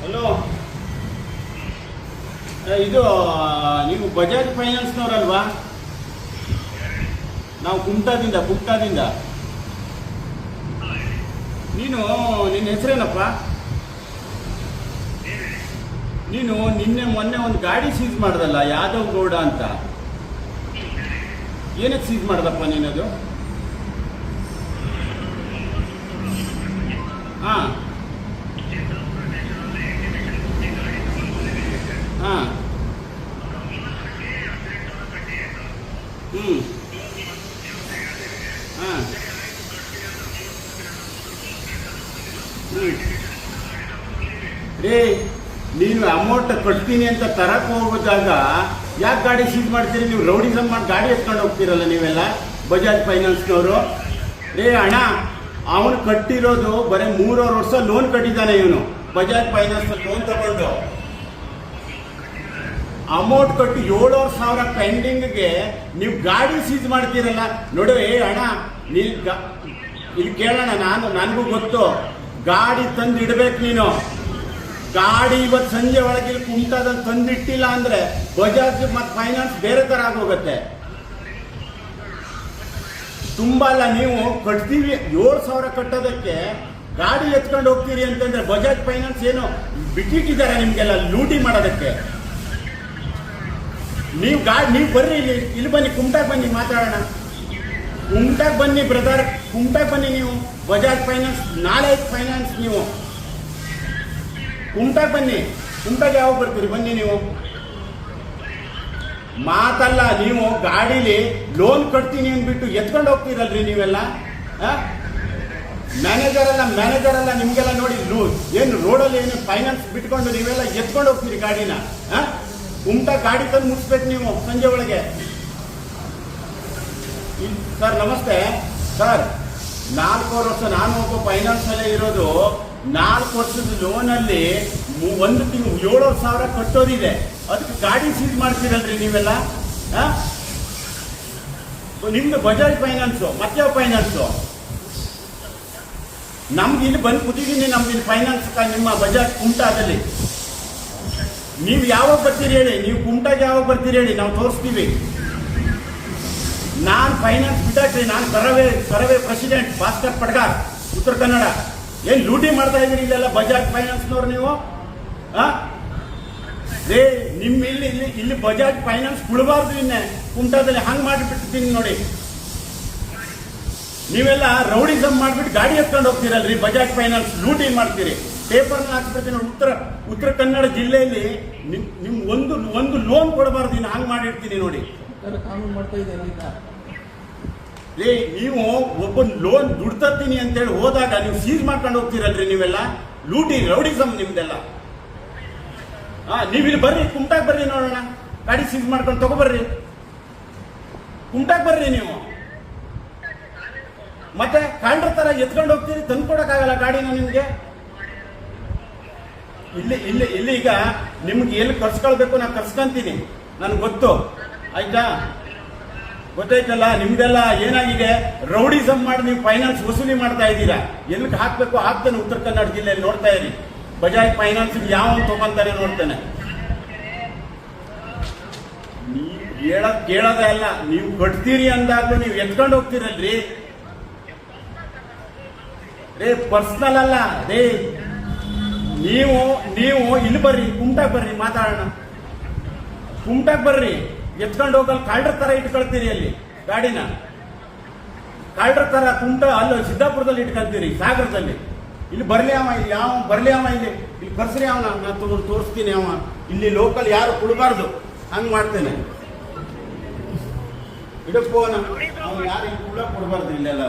Hello ಇದು ನೀವು ಬಜಾಜ್ ಫೈನಾನ್ಸ್ನವ್ರಲ್ವಾ ನಾವು ಕುಮಟಾದಿಂದ ಕುಮಟಾದಿಂದ ನೀನು, ನಿನ್ನ ಹೆಸರೇನಪ್ಪ? ನೀನು ನಿನ್ನೆ ಮೊನ್ನೆ ಒಂದು ಗಾಡಿ ಸೀಸ್ ಮಾಡ್ದಲ್ಲ, ಯಾದವ್ ಗೌಡ ಅಂತ. ಏನಕ್ಕೆ ಸೀಸ್ ಮಾಡ್ದಪ್ಪ ನೀನದು? ಹಾಂ. ಹಾಂ. ಹ್ಞೂ ಹಾಂ. ರೇ ನೀನು ಅಮೌಂಟ್ ಕಟ್ತೀನಿ ಅಂತ ತರಕ್ಕೆ ಹೋಗೋದಾಗ ಯಾಕೆ ಗಾಡಿ ಸೀಸ್ ಮಾಡ್ತೀರಿ? ನೀವು ರೌಡಿಸಮ್ ಮಾಡಿ ಗಾಡಿ ಎತ್ಕೊಂಡು ಹೋಗ್ತೀರಲ್ಲ ನೀವೆಲ್ಲ? ಬಜಾಜ್ ಫೈನಾನ್ಸ್ನವರು. ರೇ ಅಣ್ಣ ಅವನು ಕಟ್ಟಿರೋದು ಬರೀ ಮೂರೂವರೆ ವರ್ಷ ಲೋನ್ ಕಟ್ಟಿದ್ದಾನೆ ಇವನು. ಬಜಾಜ್ ಫೈನಾನ್ಸ್ ಲೋನ್ ತಗೊಂಡು. ಅಮೌಂಟ್ ಕಟ್ಟಿ ಏಳುವರೆ ಸಾವಿರ ಪೆಂಡಿಂಗ್ಗೆ ನೀವು ಗಾಡಿ ಸೀಸ್ ಮಾಡ್ತೀರಲ್ಲ. ನೋಡು, ಏ, ಅಣ್ಣ ನೀ ಇಲ್ಲಿ ಕೇಳೋಣ, ನಾನು, ನನಗೂ ಗೊತ್ತು. ಗಾಡಿ ತಂದು ಇಡ್ಬೇಕು ನೀನು. ಗಾಡಿ ಇವತ್ತು ಸಂಜೆ ಒಳಗೆ ಇಲ್ಲಿ ತಂದಿಟ್ಟಿಲ್ಲ ಅಂದರೆ ಬಜಾಜ್ ಮತ್ತು ಫೈನಾನ್ಸ್ ಬೇರೆ ಥರ ಆಗೋಗುತ್ತೆ. ತುಂಬಾ ಅಲ್ಲ ನೀವು ಕಟ್ತೀವಿ. ಏಳು ಸಾವಿರ ಕಟ್ಟೋದಕ್ಕೆ ಗಾಡಿ ಎತ್ಕೊಂಡು ಹೋಗ್ತೀರಿ ಅಂತಂದ್ರೆ ಬಜಾಜ್ ಫೈನಾನ್ಸ್ ಏನು ಬಿಟ್ಟಿಟ್ಟಿದ್ದಾರೆ ನಿಮ್ಗೆಲ್ಲ ಲೂಟಿ ಮಾಡೋದಕ್ಕೆ. ನೀವು ಗಾಡಿ ನೀವು ಬರ್ರಿ ಇಲ್ಲಿ ಇಲ್ಲಿ ಬನ್ನಿ, ಕುಮಟಾಕ್ ಬನ್ನಿ ಮಾತಾಡೋಣ. ಕುಮಟಾಕ್ ಬನ್ನಿ ಬ್ರದರ್, ಕುಮಟಾಕ್ ಬನ್ನಿ ನೀವು. ಬಜಾಜ್ ಫೈನಾನ್ಸ್ ನಾಳೆ ಫೈನಾನ್ಸ್ ನೀವು. ಕುಮಟಾಕ್ ಬನ್ನಿ, ಕುಮಟಾಕ್ ಯಾವಾಗ ಬರ್ತೀರಿ? ಬನ್ನಿ ನೀವು. ಮಾತಲ್ಲ, ನೀವು ಗಾಡೀಲಿ ಲೋನ್ ಕಟ್ತೀನಿ ಅಂದ್ಬಿಟ್ಟು ಎತ್ಕೊಂಡು ಹೋಗ್ತೀರಲ್ರಿ ನೀವೆಲ್ಲ? ಮ್ಯಾನೇಜರ್ ಅಲ್ಲ ಮ್ಯಾನೇಜರ್ ಅಲ್ಲ ನಿಮ್ಗೆಲ್ಲ ನೋಡಿ ಏನು ರೋಡಲ್ಲಿ ಏನು ಫೈನಾನ್ಸ್ ಬಿಟ್ಕೊಂಡು ನೀವೆಲ್ಲ ಎತ್ಕೊಂಡು ಹೋಗ್ತೀರಿ ಗಾಡಿನ? ಉಮ್ಟ ಗಾಡಿ ತಂದು ಮುಟ್ಸ್ಬೇಕು ನೀವು ಸಂಜೆ ಒಳಗೆ. ಸರ್, ನಮಸ್ತೆ. ಸರ್ ನಾಲ್ಕು ವರ್ಷ ನಾನು ಒಬ್ಬ ಫೈನಾನ್ಸ್ ಅಲ್ಲಿ ಇರೋದು. ನಾಲ್ಕು ವರ್ಷದ ಲೋನಲ್ಲಿ ಒಂದು ತಿಂಗಳು ಏಳು ಸಾವಿರ ಕಟ್ಟೋದಿದೆ. ಅದಕ್ಕೆ ಗಾಡಿ ಸೀಸ್ ಮಾಡ್ತೀರಲ್ರಿ ನೀವೆಲ್ಲ? ನಿಮ್ದು ಬಜಾಜ್ ಫೈನಾನ್ಸು ಮತ್ತೆ ಫೈನಾನ್ಸು ನಮ್ಗೆ ಇಲ್ಲಿ ಬಂದು ಕೂತಿದ್ದೀನಿ ನಮ್ಗೆ ಇಲ್ಲಿ ಫೈನಾನ್ಸ್ ನಿಮ್ಮ ಬಜಾಜ್ ಕುಮಟಾದಲ್ಲಿ. ನೀವು ಯಾವಾಗ ಬರ್ತೀರಿ ಹೇಳಿ? ನೀವು ಕುಮಟಾಗೆ ಯಾವಾಗ ಬರ್ತೀರಿ ಹೇಳಿ? ನಾವು ತೋರಿಸ್ತೀವಿ. ಫೈನಾನ್ಸ್ ಬಿಟ್ಟಾಕ್ರಿ ನಾನು ಕರವೇ ಕರವೇ ಪ್ರೆಸಿಡೆಂಟ್ ಭಾಸ್ಕರ್ ಪಡ್ಗಾರ್, ಉತ್ತರ ಕನ್ನಡ. ಏನ್ ಲೂಟಿ ಮಾಡ್ತಾ ಇದೀರಿ ಇಲ್ಲೆಲ್ಲ ಬಜಾಜ್ ಫೈನಾನ್ಸ್ನವ್ರು ನೀವು? ಹಾಂ ರೇ ನಿಮ್ಮ ಇಲ್ಲಿ ಇಲ್ಲಿ ಇಲ್ಲಿ ಬಜಾಜ್ ಫೈನಾನ್ಸ್ ಕುಳಬಾರ್ದು ಇನ್ನೆ. ಕುಂಟಾದಲ್ಲಿ ಹಂಗ್ ಮಾಡಿಬಿಟ್ಟಿದ್ದೀನಿ ನೋಡಿ. ನೀವೆಲ್ಲ ರೌಡಿಸಮ್ ಮಾಡ್ಬಿಟ್ಟು ಗಾಡಿ ಎತ್ಕೊಂಡು ಹೋಗ್ತೀರಲ್ರಿ, ಬಜಾಜ್ ಫೈನಾನ್ಸ್ ಲೂಟಿ ಮಾಡ್ತೀರಿ. ಪೇಪರ್ನ ಹಾಕ್ಬಿಡ್ತೀನಿ ಉತ್ತರ ಉತ್ತರ ಕನ್ನಡ ಜಿಲ್ಲೆಯಲ್ಲಿ ನಿಮ್ ಒಂದು ಒಂದು ಲೋನ್ ಕೊಡಬಾರ್ದು, ಇನ್ನು ಹಂಗ್ ಮಾಡಿರ್ತೀನಿ ನೋಡಿ. ಕಾನೂನು ಮಾಡ್ತಾ ಇದ್ದೀರಾ ಲೇ ನೀವು ಒಬ್ಬ ಲೋನ್ ದುಡ್ತೀನಿ ಅಂತೇಳಿ ಹೋದಾಗ ನೀವು ಸೀಸ್ ಮಾಡ್ಕೊಂಡು ಹೋಗ್ತೀರಲ್ರಿ ನೀವೆಲ್ಲ? ಲೂಟಿ ರೌಡಿಸಮ್ ನಿಮ್ದೆಲ್ಲ. ಆ ನೀವು ಇಲ್ಲಿ ಬರ್ರಿ, ಕುಮಟಾಕ್ ಬರ್ರಿ ನೋಡೋಣ. ಗಾಡಿ ಸೀಸ್ ಮಾಡ್ಕೊಂಡು ತಗೋಬರ್ರಿ. ಕುಮಟಾಕ್ ಬರ್ರಿ ನೀವು. ಮತ್ತೆ ಕಾಂಡ್ರ ತರ ಎತ್ಕೊಂಡು ಹೋಗ್ತೀರಿ, ತಂದ್ಕೊಡಕ್ಕಾಗಲ್ಲ ಗಾಡಿನ ನಿಮ್ಗೆ? ಇಲ್ಲಿ ಇಲ್ಲಿ ಇಲ್ಲಿ ಈಗ ನಿಮ್ಗೆ ಎಲ್ಲಿ ಕರ್ಸ್ಕೊಳ್ಬೇಕು ನಾನು ಕರ್ಸ್ಕೊಂತೀನಿ. ನನ್ಗೆ ಗೊತ್ತು. ಆಯ್ತಾ? ಗೊತ್ತಾಯ್ತಲ್ಲ, ನಿಮ್ದೆಲ್ಲ ಏನಾಗಿದೆ? ರೌಡಿಸಮ್ ಮಾಡಿ ನೀವು ಫೈನಾನ್ಸ್ ವಸೂಲಿ ಮಾಡ್ತಾ ಇದ್ದೀರಾ? ಎಲ್ಲಿಗೆ ಹಾಕ್ಬೇಕು? ಹಾಕ್ತಾನೆ ಉತ್ತರ ಕನ್ನಡ ಜಿಲ್ಲೆಯಲ್ಲಿ, ನೋಡ್ತಾ ಇರಿ. ಬಜಾಜ್ ಫೈನಾನ್ಸ್ ಯಾವ ತಗೊಂತಾನೆ ನೋಡ್ತಾನೆ. ನೀವು ಹೇಳದ್ ಕೇಳೋದೇ ಅಲ್ಲ, ನೀವು ಕಟ್ತೀರಿ ಅಂದಾಗ ನೀವು ಎತ್ಕೊಂಡು ಹೋಗ್ತೀರಲ್ರಿ. ರೇ ಪರ್ಸನಲ್ ಅಲ್ಲ. ರೇ, ನೀವು ನೀವು ಇಲ್ಲಿ ಬರ್ರಿ, ಕುಮಟಾಕ್ ಬರ್ರಿ, ಮಾತಾಡೋಣ. ಕುಮಟಾಕ್ ಬರ್ರಿ. ಎತ್ಕೊಂಡು ಹೋಗಲ್ ಕಾಲ್ಡ್ರ ತರ ಇಟ್ಕೊಳ್ತೀರಿ ಅಲ್ಲಿ, ಗಾಡಿನ. ಕಾಲ್ಡ್ರ ತರ ತುಂಟ ಅಲ್ಲ ಸಿದ್ದಾಪುರದಲ್ಲಿ ಇಟ್ಕೊಳ್ತೀರಿ, ಸಾಗರದಲ್ಲಿ. ಇಲ್ಲಿ ಬರ್ಲಿ ಅವ, ಇಲ್ಲಿ ಯಾವ, ಬರ್ಲಿ ಅವ ಇಲ್ಲಿ. ಇಲ್ಲಿ ಬರ್ಸ್ರಿ ಅವನ ನಾನು ತಗೊಂಡು ತೋರಿಸ್ತೀನಿ ಅವ. ಇಲ್ಲಿ ಲೋಕಲ್ ಯಾರು ಕುಡಬಾರ್ದು. ಹಂಗ್ ಮಾಡ್ತೇನೆ. ಹೋಗೋಣ. ಅವ್ನು ಯಾರು ಇಲ್ಲಿ ಕೂಡ ಕೊಡಬಾರ್ದು ಇಲ್ಲೆಲ್ಲ.